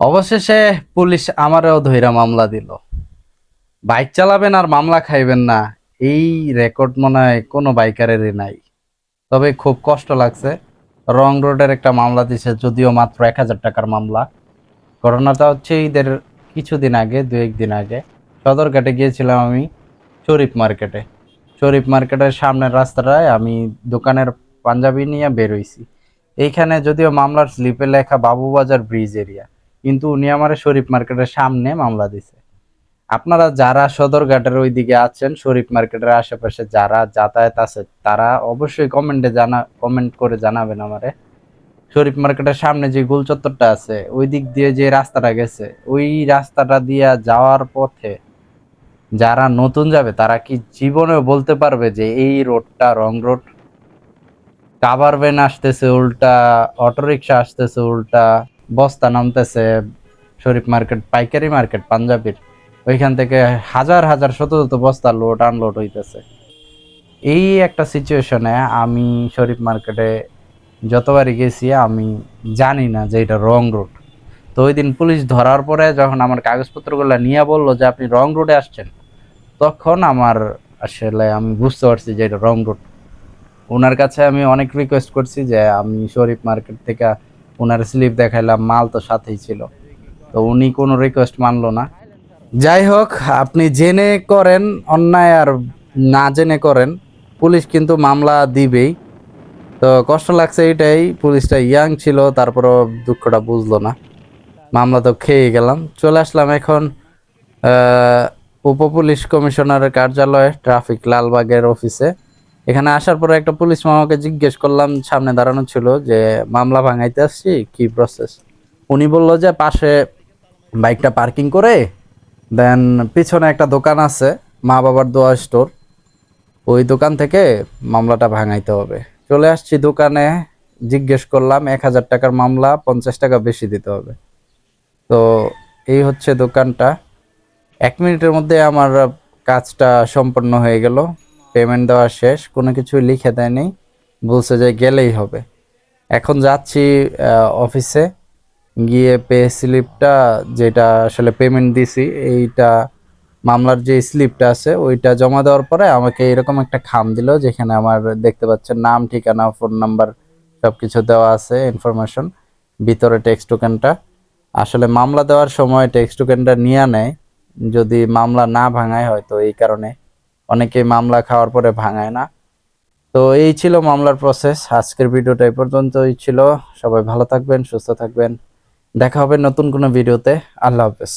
অবশেষে পুলিশ আমারও ধৈরা মামলা দিল। বাইক চালাবেন আর মামলা খাইবেন না, এই রেকর্ড মনে হয় কোনো বাইকারেরই নাই। তবে খুব কষ্ট লাগছে, রং রোডের একটা মামলা দিছে, যদিও মাত্র এক হাজার টাকার মামলা। ঘটনাটা হচ্ছে ঈদের কিছুদিন আগে দু একদিন আগে। সদরঘাটে গিয়েছিলাম আমি শরীফ মার্কেটে। শরীফ মার্কেটের সামনের রাস্তাটায় আমি দোকানের পাঞ্জাবি নিয়ে বেরোইছি এইখানে যদিও মামলার স্লিপে লেখা বাবুবাজার ব্রিজ এরিয়া কিন্তু উনি আমার শরীফ মার্কেটের সামনে মামলা দিছে। আপনারা যারা সদরঘাটের ওইদিকে আছেন, শরীফ মার্কেটের আশেপাশে যারা যাতায়াত আছে, তারা অবশ্যই কমেন্টে জানা, কমেন্ট করে জানাবেন আমারে। শরীফ মার্কেটের সামনে যে গোল চত্বরটা আছে, ওই দিক দিয়ে যে রাস্তাটা গেছে, ওই রাস্তাটা দিয়ে যাওয়ার পথে যারা নতুন যাবে, তারা কি জীবনেও বলতে পারবে যে এই রোডটা রং রোড? কাভার ভ্যান আসতেছে, উল্টা অটোরিকশা আসতেছে, উল্টা বস্তা নামতেছে শরীফ মার্কেট, পাইকারি মার্কেট, পাঞ্জাবির। ওইখান থেকে হাজার হাজার, শত শত বস্তা লোড আনলোড হইতেছে। এই একটা সিচুয়েশনে আমি শরীফ মার্কেটে যতবারই গেছি, আমি জানি না যে এটা রং রুট তো ওই দিন পুলিশ ধরার পরে যখন আমার কাগজপত্রগুলো নিয়ে বলল যে, আপনি রং রুটে আসছেন? তখন আমার আসলে আমি বুঝতে পারছি যে এটা রং রুট ওনার কাছে আমি অনেক রিকোয়েস্ট করছি যে, আমি শরীফ মার্কেট থেকে ওনার স্লিপ দেখাইলাম মাল তো সাথেই ছিল। তো উনি কোনো রিকোয়েস্ট মানলো না। যাই হোক আপনি জেনে করেন অন্যায় আর না জেনে করেন পুলিশ কিন্তু মামলা দিবেই। তো কষ্ট লাগছে এটাই পুলিশটা ইয়াং ছিল তারপরও দুঃখটা বুঝলো না। মামলা তো খেয়ে গেলাম। চলে আসলাম এখন আহ, উপপুলিশ কমিশনারের কার্যালয়ে ট্রাফিক লালবাগের অফিসে। এখানে আসার পরে একটা পুলিশ মামাকে জিজ্ঞেস করলাম, সামনে দাঁড়ানো ছিল যে, মামলা ভাঙাইতে আসছি? কি প্রসেস উনি বলল যে, পাশে বাইকটা পার্কিং করে, দেন পিছনে একটা দোকান আছে মা বাবার দোয়া স্টোর। ওই দোকান থেকে মামলাটা ভাঙাইতে হবে। চলে আসছি দোকানে, জিজ্ঞেস করলাম, এক হাজার টাকার মামলা, পঞ্চাশ টাকা বেশি দিতে হবে। তো এই হচ্ছে দোকানটা। এক মিনিটের মধ্যে আমার কাজটা সম্পন্ন হয়ে গেল। পেমেন্ট দেওয়া শেষ, কোনো কিছুই লিখে দেয়নি, বলছে যে গেলেই হবে। এখন যাচ্ছি অফিসে গিয়ে পে স্লিপটা যেটা আসলে পেমেন্ট দিছি, এইটা মামলার যে স্লিপটা আছে, ওইটা জমা দেওয়ার পরে আমাকে এরকম একটা খাম দিল, যেখানে আমার দেখতে পাচ্ছেন নাম, ঠিকানা ফোন নাম্বার সব কিছু দেওয়া আছে ইনফরমেশন ভিতরে টেক্সট টোকেনটা আসলে মামলা দেওয়ার সময় টেক্সট টোকেনটা নিয়ে নেয়, যদি মামলা না ভাঙায় হয়তো এই কারণে। অনেকে মামলা খাওয়ার পরে ভাঙায় না। তো এই ছিল মামলার প্রসেস আজকের ভিডিওটা এই পর্যন্তই ছিল। সবাই ভালো থাকবেন, সুস্থ থাকবেন। দেখা হবে নতুন কোনো ভিডিওতে। আল্লাহ হাফেজ।